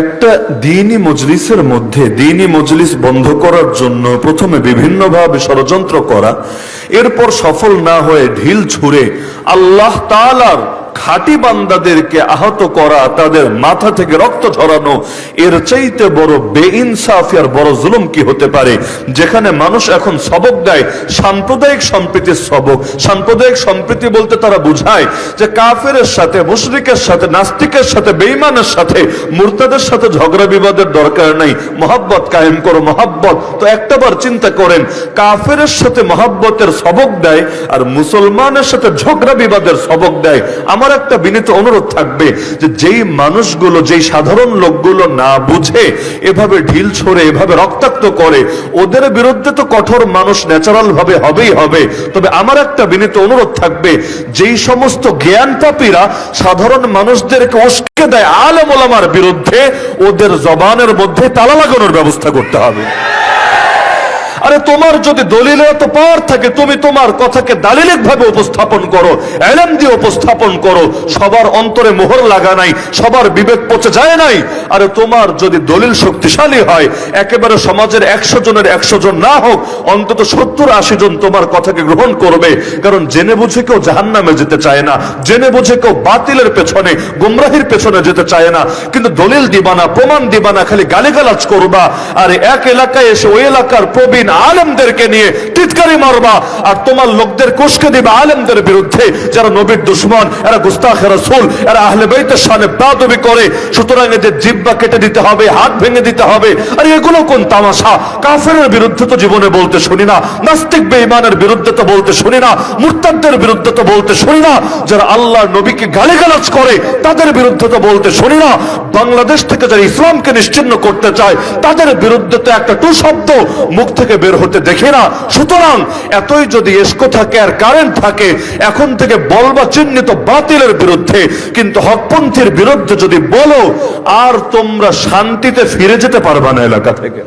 একটা দিনই মজলিসের মধ্যে, দিনই মজলিস বন্ধ করার জন্য প্রথমে বিভিন্নভাবে ষড়যন্ত্র করা, এরপর সফল না হয়ে ঢিল ছুড়ে আল্লাহ তাআলার খাঁটি বান্দাদেরকে আহত করা, তাদের মাথা থেকে রক্ত ঝরানো, এর চাইতে বড় বেইনসাফি আর বড় জুলুম কি হতে পারে? যেখানে মানুষ এখন সবক দেয়, সাম্প্রদায়িক সম্প্রীতির সবক। সাম্প্রদায়িক সম্প্রীতি বলতে তারা বুঝায় যে কাফেরের সাথে, মুশরিকের সাথে, নাস্তিকের সাথে বেইমানের সাথে, মুরতাদের সাথে ঝগড়া বিবাদের দরকার নাই। মহাব্বত কায়েম করো, মহাব্বত। তো একটাবার চিন্তা করেন, কাফেরের সাথে মহাব্বতের সবক দেয় আর মুসলমানের সাথে ঝগড়া বিবাদের সবক দেয়। আমার একটা বিনীত অনুরোধ থাকবে যে যেই মানুষগুলো, যেই সাধারণ লোকগুলো না বুঝে, এভাবে ঢিল ছড়ে, এভাবে রক্তাক্ত করে, ওদের বিরুদ্ধে তো কঠোর মানুষ ন্যাচারাল ভাবে হবেই হবে। তবে আমার একটা বিনীত অনুরোধ থাকবে, যেই সমস্ত জ্ঞান পাপীরা সাধারণ মানুষদেরকে উস্কে দেয় আলেম ওলামার বিরুদ্ধে, ওদের জবানের মধ্যে তালা লাগানোর ব্যবস্থা করতে হবে। আরে তোমার যদি দলিলের তো পাওয়ার থাকে, তুমি তোমার কথাকে দালিলিক ভাবে উপস্থাপন করো এলএম দিয়ে উপস্থাপন করো, সবার অন্তরে মোহর লাগা নাই, সবার বিবেক পচে যায় নাই। আরে তোমার যদি দলিল শক্তিশালী হয়, একেবারে সমাজের একশো জনের একশো জন না হোক, অন্তত সত্তর আশি জন তোমার কথাকে গ্রহণ করবে। কারণ জেনে বুঝে কেউ জাহান নামে যেতে চায় না, জেনে বুঝে কেউ বাতিলের পেছনে, গুমরাহির পেছনে যেতে চায় না। কিন্তু দলিল দিবানা, প্রমাণ দিবানা, খালি গালিগালাজ করবা। আর এক এলাকায় এসে ওই এলাকার প্রবীণ আলেমদেরকে নিয়ে টিটকারি মারবা। আর তোমার লোকদের কুশকে দিবে আলেমদের বিরুদ্ধে। যারা নবীর দুশ্মন, এরা গুস্তাখ রাসূল, এরা আহলে বাইতের সামনে বাদবি করে। সুতরাং এদের জিব্বা কেটে দিতে হবে, হাত ভেঙে দিতে হবে। আর এগুলো কোন তামাশা? কাফেরের বিরুদ্ধে তো জীবনে বলতে শুনি না। নাস্তিক বেঈমানের বিরুদ্ধে তো বলতে শুনি না। মুরতাদদের বিরুদ্ধে তো বলতে শুনি না। যারা আল্লাহর নবীকে গালিগালাজ করে, তাদের বিরুদ্ধে তো বলতে শুনি না। বাংলাদেশ থেকে যারা ইসলামকে নিশ্চিন্ন করতে চায়, তাদের বিরুদ্ধে তো একটা টু শব্দ মুখ থেকে বের হতে দেখি না। সুতরাং এতই যদি এসকো থাকে আর কারেন্ট থাকে, এখন থেকে বলবা চিহ্নিত বাতিলের বিরুদ্ধে, কিন্তু হকপন্থীর বিরুদ্ধে যদি বলো, আর তোমরা শান্তিতে ফিরে যেতে পারবা না এলাকা থেকে।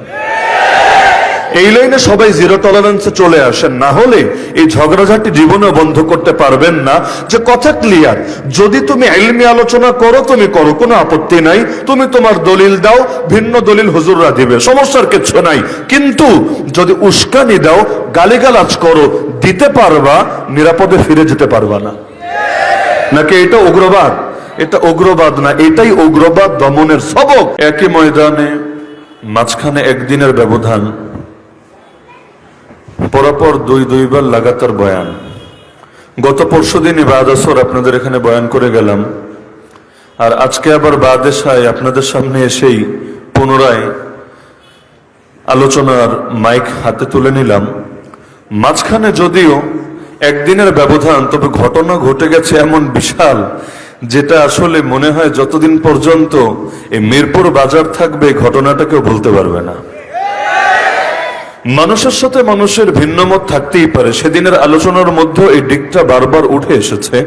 এই লাইনে সবাই জিরো টলারেন্সে চলে আসেন। না হলে এই ঝগড়াঝাটি জীবনে বন্ধ করতে পারবেন না। যে কথা ক্লিয়ার যদি তুমি এলমি আলোচনা করো, তুমি করো, কোনো আপত্তি নাই। তুমি তোমার দলিল দাও, ভিন্ন দলিল হুজুররা দিবে, সমস্যার কিছু নাই। কিন্তু যদি উস্কানি দাও, গালিগালাজ করো, দিতে পারবা, নিরাপদে ফিরে যেতে পারবা না। নাকি এটা উগ্রবাদ? এটা উগ্রবাদ না, এটাই উগ্রবাদ দমনের সবক। একই ময়দানে মাঝখানে একদিনের ব্যবধান। পরপর দুই, দুইবার লাগাতার বয়ান। গত পরশু দিন বাদাসর আপনাদের এখানে বয়ান করে গেলাম। আর আজকে আবার বাদেশায় আপনাদের সামনে এসেই পুনরায় আলোচনার মাইক হাতে তুলে নিলাম। মাঝখানে যদিও একদিনের ব্যবধান, তবে ঘটনা ঘটে গেছে এমন বিশাল, যেটা আসলে মনে হয় যতদিন পর্যন্ত এই মিরপুর বাজার থাকবে ঘটনাটা কেউ বলতে পারবে না। মানুষের সাথে মানুষের ভিন্নমত থাকতেই পারে। সেদিনের আলোচনার মধ্যে এই দিকটা বারবার উঠে এসেছে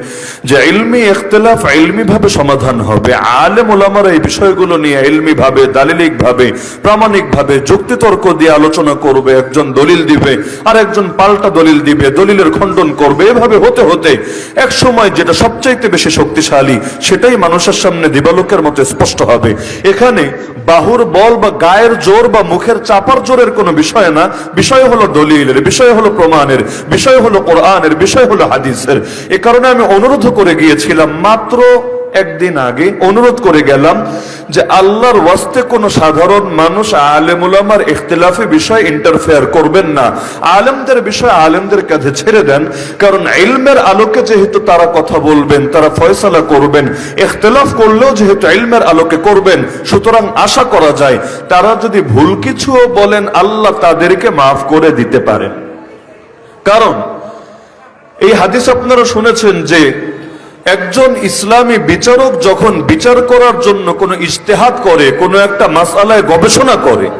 যে ইলমি ইখতলাফ ইলমি ভাবে সমাধান হবে। আলেম ওলামারা এই বিষয়গুলো নিয়ে ইলমি ভাবে দালিলিক ভাবে প্রামাণিক ভাবে যুক্তিতর্ক দিয়ে আলোচনা করবে, একজন দলিল দিবে, আর একজন পাল্টা দলিল দিবে, দলিলের খণ্ডন করবে। এভাবে হতে হতে এক সময় যেটা সবচাইতে বেশি শক্তিশালী, সেটাই মানুষের সামনে দিবালোকের মতো স্পষ্ট হবে। এখানে বাহুর বল বা গায়ের জোর বা মুখের চাপার জোরের কোনো বিষয় না বিষয় হলো দলিলের, বিষয় হলো প্রমাণের, বিষয় হলো কোরআনের, বিষয় হলো হাদিসের। এ কারণে আমি অনুরোধ করে গিয়েছিলাম, মাত্র একদিন আগে অনুরোধ করে গেলাম যে আল্লাহর ওয়াস্তে কোন সাধারণ মানুষ আলেমুলামার ইখতিলাফি বিষয় ইন্টারফেয়ার করবেন না। আলেমদের বিষয় আলেমদের কাছে ছেড়ে দেন, কারণ ইলমের আলোকে যেহেতু তারা কথা বলবেন, তারা ফয়সালা করবেন, ইখতিলাফ করলেও যেহেতু ইলমের আলোকে করবেন, সুতরাং আশা করা যায় তারা যদি ভুল কিছুও বলেন, আল্লাহ তাদেরকে মাফ করে দিতে পারেন। কারণ এই হাদিস আপনারা শুনেছেন যে একজন ইসলামী বিচারক যখন বিচার করার জন্য কোনো ইশতেহাত করে, কোনো একটা মাসালায় গবেষণা করে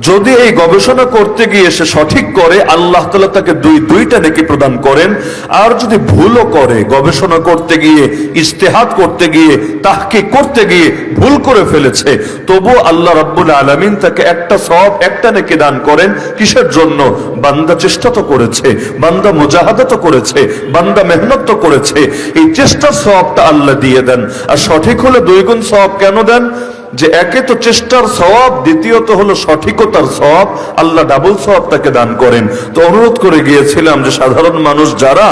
যদি এই গবেষণা করতে গিয়ে সে সঠিক করে, আল্লাহ তালা তাকে দুই, দুইটা নেকি প্রদান করেন। আর যদি ভুলও করে, গবেষণা করতে গিয়ে ইস্তেহাত করতে গিয়ে তাহকে করতে গিয়ে ভুল করে ফেলেছে তবু আল্লাহ রাব্বুল আলমিন তাকে একটা সব একটা নেকি দান করেন, কিসের জন্য? বান্দা চেষ্টা তো করেছে, বান্দা মুজাহাদা তো করেছে, বান্দা মেহনত তো করেছে। এই চেষ্টার সবটা আল্লাহ দিয়ে দেন। আর সঠিক হলে দুই গুণ সব কেন দেন? যে একে তো চেষ্টার সওয়াব, দ্বিতীয়ত হলো সঠিকতার সওয়াব। আল্লাহ ডাবল সওয়াব তাকে দান করেন। তো অনুরোধ করে গিয়েছিলাম যে সাধারণ মানুষ যারা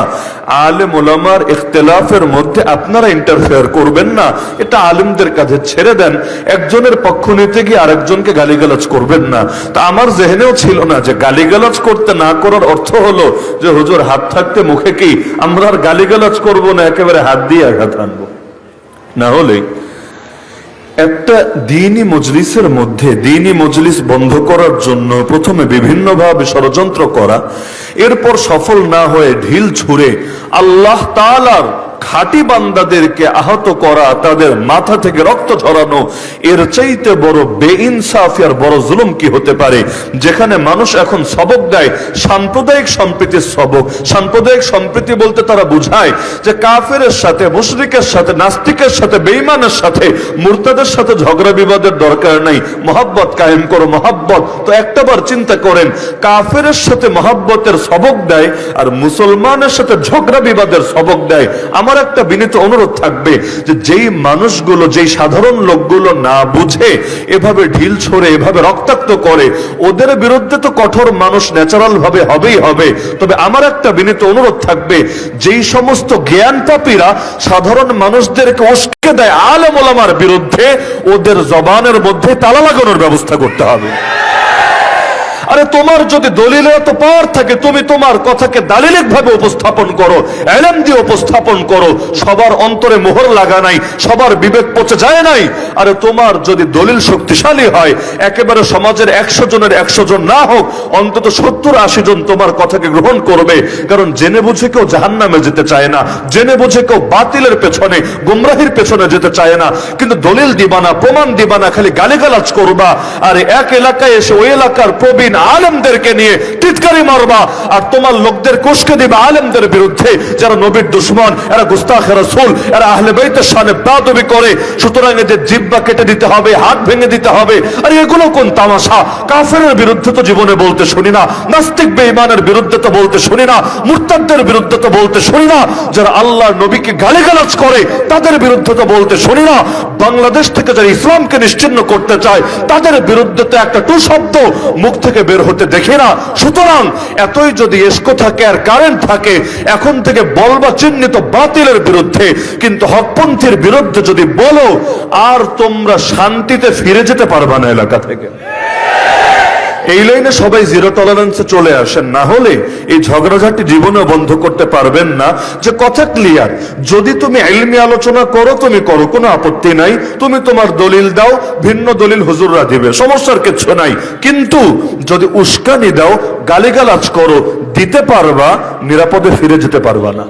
আলেম ওলামার ইখতলাফের মধ্যে আপনারা ইন্টারফেয়ার করবেন না, এটা আলেমদের কাছে ছেড়ে দেন। একজনের পক্ষ নিতে গিয়ে আরেকজনকে গালিগালাজ করবেন না। তা আমার জেহেনেও ছিল না যে গালিগালাজ করতে না করার অর্থ হলো যে, হুজুর, হাত থাকতে মুখে কি? আমরা আর গালিগালাজ করব না, একেবারে হাত দিয়ে আঘাত আনব। না হলে একটা দিনই মজলিসের মধ্যে, দিনই মজলিস বন্ধ করার জন্য প্রথমে বিভিন্নভাবে ষড়যন্ত্র করা, এরপর সফল না হয়ে ঢিল ছুড়ে আল্লাহ তাআলার খাঁটি বান্দাদেরকে আহত করা, তাদের মাথা থেকে রক্ত ঝরানো, এর চাইতে বড় বেইনসাফি আর বড় জুলুম কি হতে পারে? যেখানে মানুষ এখন সবক দেয়, সাম্প্রদায়িক সম্প্রীতির সবক। সাম্প্রদায়িক সম্প্রীতি বলতে তারা বুঝায় যে কাফেরের সাথে, মুশরিকের সাথে, নাস্তিকের সাথে বেইমানের সাথে, মুরতাদের সাথে ঝগড়া বিবাদের দরকার নাই। মহাব্বত কায়েম করো, মহাব্বত। তো একটাবার চিন্তা করেন, কাফেরের সাথে মহাব্বতের সবক দেয় আর মুসলমানের সাথে ঝগড়া বিবাদের সবক দেয়। আমার একটা বিনীত অনুরোধ থাকবে যে যেই মানুষগুলো, যেই সাধারণ লোকগুলো না বুঝে, এভাবে ঢিল ছড়ে, এভাবে রক্তাক্ত করে, ওদের বিরুদ্ধে তো কঠোর মানুষ ন্যাচারাল ভাবে হবেই হবে। তবে আমার একটা বিনীত অনুরোধ থাকবে, যেই সমস্ত জ্ঞান পাপীরা সাধারণ মানুষদেরকে উস্কে দেয় আলেম ওলামার বিরুদ্ধে, ওদের জবানের মধ্যে তালা লাগানোর ব্যবস্থা করতে হবে। আরে তোমার যদি দলিলে এত পাওয়ার থাকে, তুমি তোমার কথাকে দালিলিক ভাবে উপস্থাপন করো এলএম দিয়ে উপস্থাপন করো, সবার অন্তরে মোহর লাগা নাই, সবার বিবেক পচে যায় নাই। আরে তোমার যদি দলিল শক্তিশালী হয়, একেবারে সমাজের একশো জনের একশো জন না হোক, অন্তত সত্তর আশি জন তোমার কথাকে গ্রহণ করবে। কারণ জেনে বুঝে কেউ জাহান নামে যেতে চায় না, জেনে বুঝে কেউ বাতিলের পেছনে, গুমরাহির পেছনে যেতে চায় না। কিন্তু দলিল দিবানা, প্রমাণ দিবানা, খালি গালিগালাজ করবা। আর এক এলাকায় এসে ওই এলাকার প্রবীণ আলেমদেরকে নিয়ে টিটকারি মারবা আর তোমার লোকদের কুশকে দিবে আলেমদের বিরুদ্ধে। যারা নবীর দুশ্মন, এরা গুস্তাখ রাসূল, এরা আহলে বাইতের সামনে বাদবি করে, সুতরাং এদের জিব্বা কেটে দিতে হবে, হাত ভেঙে দিতে হবে। আর এগুলো কোন তামাশা? কাফেরের বিরুদ্ধে তো জীবনে বলতে শুনি না, নাস্তিক বেঈমানের বিরুদ্ধে তো বলতে শুনি না, মুরতাদদের বিরুদ্ধে তো বলতে শুনি না। যারা আল্লাহর নবীকে গালিগালাজ করে, তাদের বিরুদ্ধে তো বলতে শুনি না। বাংলাদেশ থেকে যারা ইসলামকে নিশ্চিন্ন করতে চায়, তাদের বিরুদ্ধে তো একটা টু শব্দ মুখ থেকে বের হতে দেখি না। সুতরাং এতই যদি এসকো থাকে আর কারেন্ট থাকে, এখন থেকে বলবা চিহ্নিত বাতিলের বিরুদ্ধে, কিন্তু হকপন্থীর বিরুদ্ধে যদি বলো, আর তোমরা শান্তিতে ফিরে যেতে পারবা না এলাকা থেকে। এই লাইনে সবাই জিরো টলারেন্সে চলে আসেন। না হলে এই ঝগড়াঝাটি জীবনে বন্ধ করতে পারবেন না। যে কথা ক্লিয়ার যদি তুমি এলমি আলোচনা করো, তুমি করো, কোনো আপত্তি নাই। তুমি তোমার দলিল দাও, ভিন্ন দলিল হুজুররা দিবে, সমস্যার কিছু নাই। কিন্তু যদি উস্কানি দাও, গালিগালাজ করো, দিতে পারবা, নিরাপদে ফিরে যেতে পারবা না।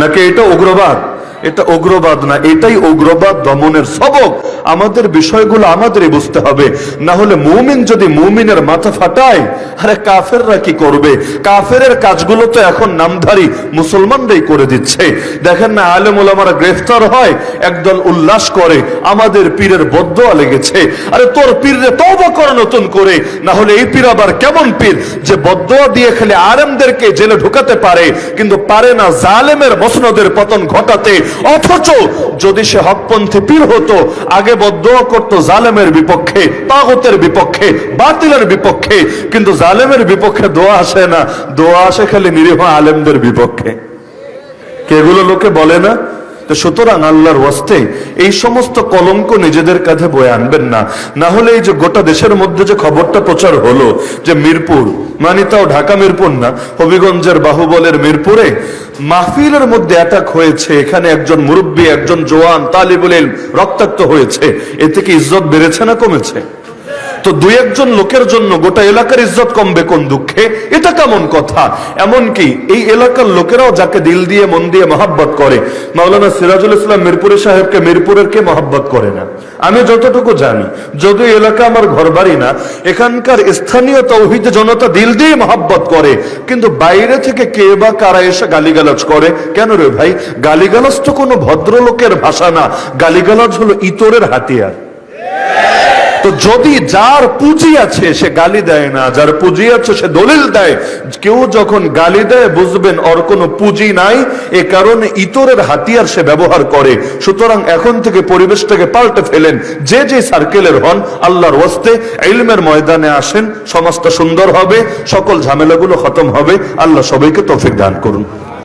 নাকি এটা উগ্রবাদ? এটা উগ্রবাদ না, এটাই উগ্রবাদ দমনের সবক। আমাদের বিষয়গুলো আমাদেরই বুঝতে হবে। না হলে মুমিন যদি মুমিনের মাথা ফাটায়, আরে কাফেররা কি করবে? কাফেরের কাজগুলো তো এখন নামধারী মুসলমানরাই করে দিচ্ছে। দেখেন না, আলেম ওলামারা গ্রেফতার হয়, একদল উল্লাস করে, আমাদের পীরের বদয়া লেগেছে। আরে তোর পীরে তওবা কর নতুন করে, না হলে এই পীর আবার কেমন পীর? যে বদয়া দিয়ে খালি আলেমদেরকে জেলে ঢুকাতে পারে, কিন্তু পারে না জালেমের মসনদের পতন ঘটাতে অথচ যদি সে হকপন্থী পীর হতো, আগে বদ্ধ করতো জালেমের বিপক্ষে, তাগতের বিপক্ষে, বাতিলের বিপক্ষে, কিন্তু জালেমের বিপক্ষে দোয়া আসে না। দোয়া আসে খালি নিরীহ আলেমদের বিপক্ষে। কেগুলো লোকে বলে না? তো সুতরাং আল্লাহর ওয়াস্তে এই সমস্ত কলঙ্ক নিজেদের কাঁধে বয়ে আনবেন না। না হলে এই যে গোটা দেশের মধ্যে যে খবরটা প্রচার হলো, যে মিরপুর মানে তাও ঢাকা মিরপুর না, হবিগঞ্জের বাহুবলের মিরপুরে, মাহফিলের মধ্যে অ্যাটাক হয়েছে, এখানে একজন মুরব্বী, একজন জোয়ান তালিবুল রক্তাক্ত হয়েছে। এতে কি ইজ্জত বেড়েছে না কমেছে? তো দুই একজন লোকের জন্য গোটা এলাকার ইজ্জত কমবে কোন দুঃখে? এটা কেমন কথা? এমন কি এই এলাকার লোকেরাও যাকে দিল দিয়ে, মন দিয়ে মহাব্বত করে, মাওলানা সিরাজুল ইসলাম মিরপুরের সাহেবকে মিরপুরের কে মহাব্বত করে না? আমি যতটুকু জানি যদিও এলাকা আমার ঘর বাড়ি না, এখানকার স্থানীয় তৌহিদ জনতা দিল দিয়ে মহাব্বত করে, কিন্তু বাইরে থেকে কে বা কারা এসে গালিগালাজ করে? কেন রে ভাই? গালিগালাজ তো কোনো ভদ্রলোকের ভাষা না। গালিগালাজ হলো ইতরের হাতিয়ার। তো যদি যার পুঁজি আছে, সে গালি দেয় না। যার পুঁজি আছে, সে দলিল দেয়। কেউ যখন গালি দেয়, বুঝবেন ওর কোনো পুঁজি নাই। এ কারণে ইতরের হাতিয়ার সে ব্যবহার করে। সুতরাং এখন থেকে পরিবেশটাকে পাল্টে ফেলেন। যে যে সার্কেলের হন, আল্লাহর ওয়াস্তে ইলমের ময়দানে আসেন। সমাজটা সুন্দর হবে, সকল ঝামেলাগুলো খতম হবে। আল্লাহ সবাইকে তৌফিক দান করুন।